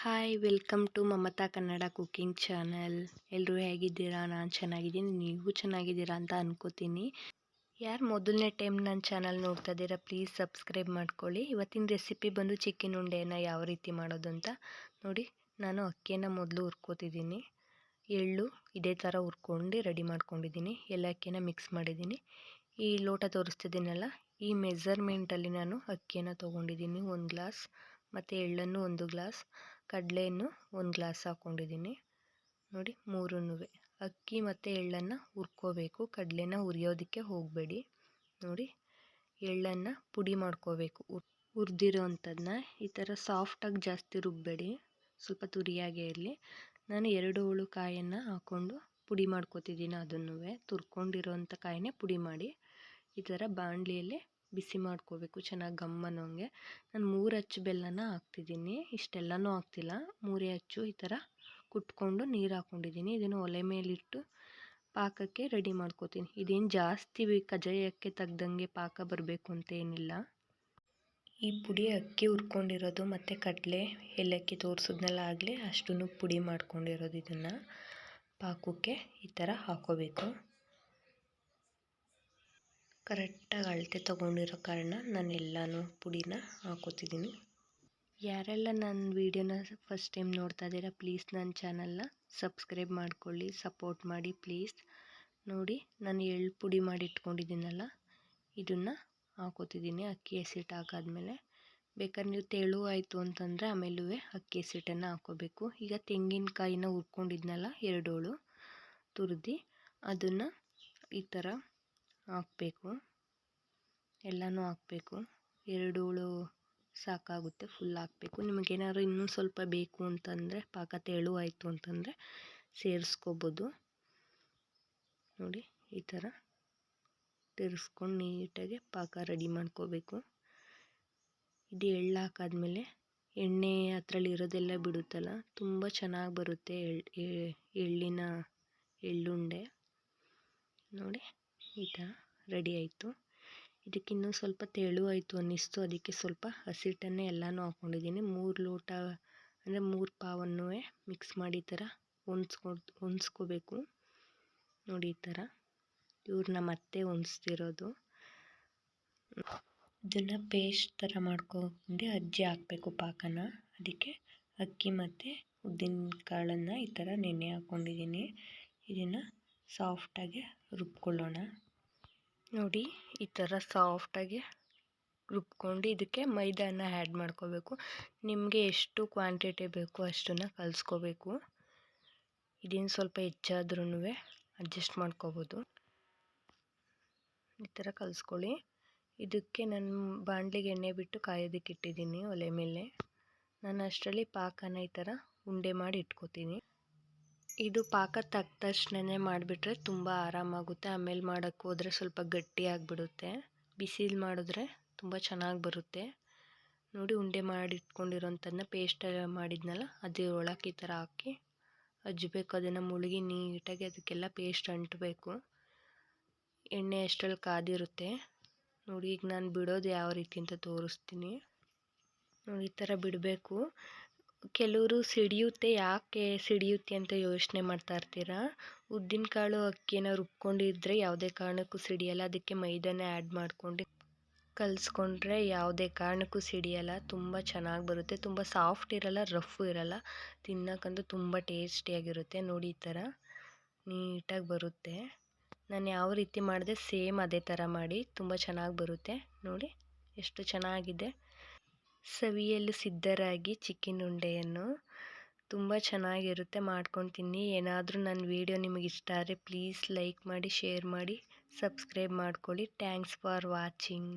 Hi welcome to Mamata Kannada cooking channel ಎಲ್ಲರೂ ಹೇಗಿದ್ದೀರಾ? ನಾನು ಚೆನ್ನಾಗಿದ್ದೀನಿ. ನೀವು ಚೆನ್ನಾಗಿದ್ದೀರಾ ಅಂತ ಅನ್ಕೋತೀನಿ. ಯಾರು ಮೊದಲನೇ ಟೈಮ್ ನನ್ನ ಚಾನಲ್ ನೋಡ್ತಾ ಇದ್ದೀರಾ ಪ್ಲೀಸ್ ಸಬ್ಸ್ಕ್ರೈಬ್ ಮಾಡ್ಕೊಳ್ಳಿ. ಇವತ್ತಿನ ರೆಸಿಪಿ ಬಂದು ಚಿಕನ್ ಉಂಡೆನ ಯಾವ ರೀತಿ ಮಾಡೋದು ಅಂತ ನೋಡಿ. ನಾನು ಅಕ್ಕಿಯನ್ನು ಮೊದಲು ಹುರ್ಕೋತಿದ್ದೀನಿ. ಎಳ್ಳು ಇದೇ ಥರ ಹುರ್ಕೊಂಡು ರೆಡಿ ಮಾಡ್ಕೊಂಡಿದ್ದೀನಿ. ಎಲ್ಲ ಅಕ್ಕಿನ ಮಿಕ್ಸ್ ಮಾಡಿದ್ದೀನಿ. ಈ ಲೋಟ ತೋರಿಸ್ತಿದ್ದೀನಲ್ಲ, ಈ ಮೆಜರ್ಮೆಂಟಲ್ಲಿ ನಾನು ಅಕ್ಕಿಯನ್ನು ತೊಗೊಂಡಿದ್ದೀನಿ. ಒಂದು ಗ್ಲಾಸ್ ಮತ್ತು ಎಳ್ಳನ್ನು ಒಂದು ಗ್ಲಾಸ್ ಕಡಲೆಯನ್ನು ಒಂದು ಗ್ಲಾಸ್ ಹಾಕ್ಕೊಂಡಿದ್ದೀನಿ ನೋಡಿ, ಮೂರೂ ಅಕ್ಕಿ ಮತ್ತು ಎಳ್ಳನ್ನು ಹುರ್ಕೋಬೇಕು. ಕಡಲೆನ ಹುರಿಯೋದಕ್ಕೆ ಹೋಗಬೇಡಿ. ನೋಡಿ, ಎಳ್ಳನ್ನು ಪುಡಿ ಮಾಡ್ಕೋಬೇಕು. ಹುರಿದಿರೋ ಅಂಥದ್ದನ್ನ ಈ ಥರ ಸಾಫ್ಟಾಗಿ ಜಾಸ್ತಿ ರುಬ್ಬಬೇಡಿ ಸ್ವಲ್ಪ ತುರಿಯಾಗೇ ಇರಲಿ. ನಾನು ಎರಡು ಹುಳು ಕಾಯನ್ನು ಹಾಕ್ಕೊಂಡು ಪುಡಿ ಮಾಡ್ಕೋತಿದ್ದೀನಿ ಅದನ್ನು ತುರ್ಕೊಂಡಿರೋಂಥ ಕಾಯಿನೇ ಪುಡಿ ಮಾಡಿ. ಈ ಥರ ಬಾಣಲಿಯಲ್ಲೇ ಬಿಸಿ ಮಾಡ್ಕೋಬೇಕು, ಚೆನ್ನಾಗಿ ಗಮ್ ಅನ್ನೋಂಗೆ ನಾನು ಮೂರು ಅಚ್ಚು ಬೆಲ್ಲನ ಹಾಕ್ತಿದ್ದೀನಿ. ಇಷ್ಟೆಲ್ಲನೂ ಹಾಕ್ತಿಲ್ಲ. ಮೂರೇ ಅಚ್ಚು ಈ ಥರ ಕುಟ್ಕೊಂಡು ನೀರು ಹಾಕ್ಕೊಂಡಿದ್ದೀನಿ. ಇದನ್ನು ಒಲೆ ಮೇಲಿಟ್ಟು ಪಾಕಕ್ಕೆ ರೆಡಿ ಮಾಡ್ಕೋತೀನಿ. ಇದೇನು ಜಾಸ್ತಿ ಕಜಾಯಕ್ಕೆ ತೆಗ್ದಂಗೆ ಪಾಕ ಬರಬೇಕು ಅಂತ ಏನಿಲ್ಲ. ಈ ಪುಡಿ ಅಕ್ಕಿ ಹುರ್ಕೊಂಡಿರೋದು ಮತ್ತು ಕಡಲೆ ಏಲಕ್ಕಿ ತೋರಿಸಿದ್ನೆಲ್ಲ ಆಗಲಿ ಅಷ್ಟೂ ಪುಡಿ ಮಾಡ್ಕೊಂಡಿರೋದು ಇದನ್ನು. ಪಾಕಕ್ಕೆ ಈ ಥರ ಹಾಕೋಬೇಕು. ಕರೆಕ್ಟಾಗಿ ಅಳತೆ ತೊಗೊಂಡಿರೋ ಕಾರಣ ನಾನು ಎಲ್ಲನೂ ಪುಡಿನ ಹಾಕೋತಿದ್ದೀನಿ. ಯಾರೆಲ್ಲ ನನ್ನ ವೀಡಿಯೋನ ಫಸ್ಟ್ ಟೈಮ್ ನೋಡ್ತಾ ಇದ್ದೀರಾ, ಪ್ಲೀಸ್ ನನ್ನ ಚಾನಲ್ನ ಸಬ್ಸ್ಕ್ರೈಬ್ ಮಾಡ್ಕೊಳ್ಳಿ, ಸಪೋರ್ಟ್ ಮಾಡಿ ಪ್ಲೀಸ್. ನೋಡಿ, ನಾನು ಎಳ್ಳು ಪುಡಿ ಮಾಡಿ ಇಟ್ಕೊಂಡಿದ್ದೀನಲ್ಲ ಇದನ್ನು ಹಾಕೋತಿದ್ದೀನಿ ಅಕ್ಕಿ ಹಸಿಟ್ಟು ಹಾಕಾದ್ಮೇಲೆ. ಬೇಕಾದ್ರೆ ನೀವು ತೆಳು ಆಯಿತು ಅಂತಂದರೆ ಆಮೇಲೂ ಅಕ್ಕಿ ಹಸಿಟ್ಟನ್ನು ಹಾಕೋಬೇಕು. ಈಗ ತೆಂಗಿನಕಾಯಿನ ಹುರ್ಕೊಂಡಿದ್ನಲ್ಲ, ಎರಡೋಳು ತುರಿದು, ಅದನ್ನು ಈ ಥರ ಹಾಕಬೇಕು. ಎಲ್ಲನೂ ಹಾಕಬೇಕು. ಎರಡು ಹುಳು ಸಾಕಾಗುತ್ತೆ ಫುಲ್ ಹಾಕಬೇಕು. ನಿಮಗೇನಾದ್ರು ಇನ್ನೂ ಸ್ವಲ್ಪ ಬೇಕು ಅಂತಂದರೆ, ಪಾಕ ತೆಳು ಆಯಿತು ಅಂತಂದರೆ ಸೇರಿಸ್ಕೋಬೋದು. ನೋಡಿ, ಈ ಥರ ತಿರ್ಸ್ಕೊಂಡು ನೀಟಾಗಿ ಪಾಕ ರೆಡಿ ಮಾಡ್ಕೋಬೇಕು. ಇದು ಎಳ್ಳು ಹಾಕಾದ್ಮೇಲೆ ಎಣ್ಣೆ ಅದರಲ್ಲಿ ಇರೋದೆಲ್ಲ ಬಿಡುತ್ತಲ್ಲ, ತುಂಬ ಚೆನ್ನಾಗಿ ಬರುತ್ತೆ ಎಳ್ಳಿನ ಎಳ್ಳುಂಡೆ. ನೋಡಿ. ಈ ಥರ ರೆಡಿ ಆಯಿತು. ಇದಕ್ಕಿನ್ನೂ ಸ್ವಲ್ಪ ತೆಳು ಆಯಿತು ಅನ್ನಿಸ್ತು. ಅದಕ್ಕೆ ಸ್ವಲ್ಪ ಹಸಿಟ್ಟನ್ನೇ ಎಲ್ಲನೂ ಹಾಕ್ಕೊಂಡಿದ್ದೀನಿ ಮೂರು ಲೋಟ, ಅಂದರೆ ಮೂರು ಪಾವನ್ನು ಮಿಕ್ಸ್ ಮಾಡಿ ಈ ಥರ ಹೊಂದ್ಸ್ಕೊ ಹೊಂದ್ಸ್ಕೋಬೇಕು ನೋಡಿ ಈ ಥರ. ಇವ್ರನ್ನ ಮತ್ತೆ ಹೊಂದಿಸ್ತಿರೋದು ಇದನ್ನು ಪೇಸ್ಟ್ ಥರ ಮಾಡ್ಕೊಂಡು ಅಜ್ಜಿ ಹಾಕಬೇಕು ಪಾಕನ. ಅದಕ್ಕೆ ಅಕ್ಕಿ ಮತ್ತು ಉದ್ದಿನ ಕಾಳನ್ನು ಈ ಥರ ನೆನೆ ಹಾಕ್ಕೊಂಡಿದ್ದೀನಿ ಇದನ್ನು ಸಾಫ್ಟಾಗಿ ರುಬ್ಕೊಳ್ಳೋಣ. ನೋಡಿ ಈ ಥರ ಸಾಫ್ಟಾಗಿ ರುಬ್ಕೊಂಡು ಇದಕ್ಕೆ ಮೈದಾನ ಆ್ಯಡ್ ಮಾಡ್ಕೋಬೇಕು. ನಿಮಗೆ ಎಷ್ಟು ಕ್ವಾಂಟಿಟಿ ಬೇಕು ಅಷ್ಟನ್ನು ಕಲಿಸ್ಕೋಬೇಕು. ಇದೇನು ಸ್ವಲ್ಪ ಹೆಚ್ಚಾದ್ರೂ ಅಡ್ಜಸ್ಟ್ ಮಾಡ್ಕೋಬೋದು. ಈ ಥರ ಕಲಿಸ್ಕೊಳ್ಳಿ. ಇದಕ್ಕೆ ನಾನು ಬಾಣಲಿಗೆ ಎಣ್ಣೆ ಬಿಟ್ಟು ಕಾಯೋದಕ್ಕೆ ಇಟ್ಟಿದ್ದೀನಿ ಒಲೆ ಮೇಲೆ. ನಾನು ಅಷ್ಟರಲ್ಲಿ ಪಾಕನ ಈ ಥರ ಉಂಡೆ ಮಾಡಿ ಇಟ್ಕೋತೀನಿ. ಇದು ಪಾಕ ತಕ್ಕ ತಕ್ಷಣನೇ ಮಾಡಿಬಿಟ್ರೆ ತುಂಬ ಆರಾಮಾಗುತ್ತೆ. ಆಮೇಲೆ ಮಾಡೋಕ್ಕೆ ಹೋದರೆ ಸ್ವಲ್ಪ ಗಟ್ಟಿ ಆಗಿಬಿಡುತ್ತೆ. ಬಿಸಿಲು ಮಾಡಿದ್ರೆ ತುಂಬ ಚೆನ್ನಾಗಿ ಬರುತ್ತೆ. ನೋಡಿ ಉಂಡೆ ಮಾಡಿಟ್ಕೊಂಡಿರೋಂಥದ್ದನ್ನ ಪೇಸ್ಟ್ ಮಾಡಿದ್ನಲ್ಲ, ಅದೇ ಒಳಕ್ಕೆ ಈ ಥರ ಹಾಕಿ ಅಜ್ಜಬೇಕು ಅದನ್ನು ಮುಳುಗಿ ನೀಟಾಗಿ ಅದಕ್ಕೆಲ್ಲ ಪೇಸ್ಟ್ ಅಂಟಬೇಕು. ಎಣ್ಣೆ ಅಷ್ಟರಲ್ಲಿ ಕಾದಿರುತ್ತೆ. ನೋಡಿ ಈಗ ನಾನು ಬಿಡೋದು ಯಾವ ರೀತಿ ಅಂತ ತೋರಿಸ್ತೀನಿ. ನೋಡಿ ಈ ಥರ ಬಿಡಬೇಕು. ಕೆಲವರು ಸಿಡಿಯುತ್ತೆ, ಯಾಕೆ ಸಿಡಿಯುತ್ತೆ ಅಂತ ಯೋಚನೆ ಮಾಡ್ತಾ ಇರ್ತೀರ? ಕಾಳು ಅಕ್ಕಿನ ರುಬ್ಕೊಂಡಿದ್ರೆ ಯಾವುದೇ ಕಾರಣಕ್ಕೂ ಸಿಡಿಯಲ್ಲ. ಅದಕ್ಕೆ ಮೈದಾನ ಆ್ಯಡ್ ಮಾಡ್ಕೊಂಡು ಕಲಸ್ಕೊಂಡ್ರೆ ಯಾವುದೇ ಕಾರಣಕ್ಕೂ ಸಿಡಿಯಲ್ಲ. ತುಂಬ ಚೆನ್ನಾಗಿ ಬರುತ್ತೆ. ತುಂಬ ಸಾಫ್ಟ್ ಇರಲ್ಲ ರಫು ಇರಲ್ಲ. ತಿನ್ನೋಕ್ಕಂತೂ ತುಂಬ ಟೇಸ್ಟಿಯಾಗಿರುತ್ತೆ ನೋಡಿ ಈ ಥರ ನೀಟಾಗಿ ಬರುತ್ತೆ. ನಾನು ಯಾವ ರೀತಿ ಮಾಡಿದೆ, ಸೇಮ್ ಅದೇ ಥರ ಮಾಡಿ. ತುಂಬ ಚೆನ್ನಾಗಿ ಬರುತ್ತೆ. ನೋಡಿ, ಎಷ್ಟು ಚೆನ್ನಾಗಿದೆ. ಸವಿಯಲು ಸಿದ್ಧರಾಗಿ ಚಿಕನ್ ಉಂಡೆಯನ್ನು ತುಂಬ ಚೆನ್ನಾಗಿರುತ್ತೆ ಮಾಡ್ಕೊಂಡು ತಿನ್ನಿ ಏನಾದರೂ ನನ್ನ ವೀಡಿಯೋ ನಿಮಗೆ ಇಷ್ಟ ಆದರೆ ಪ್ಲೀಸ್ ಲೈಕ್ ಮಾಡಿ, ಶೇರ್ ಮಾಡಿ, ಸಬ್ಸ್ಕ್ರೈಬ್ ಮಾಡ್ಕೊಳ್ಳಿ. Thanks for watching.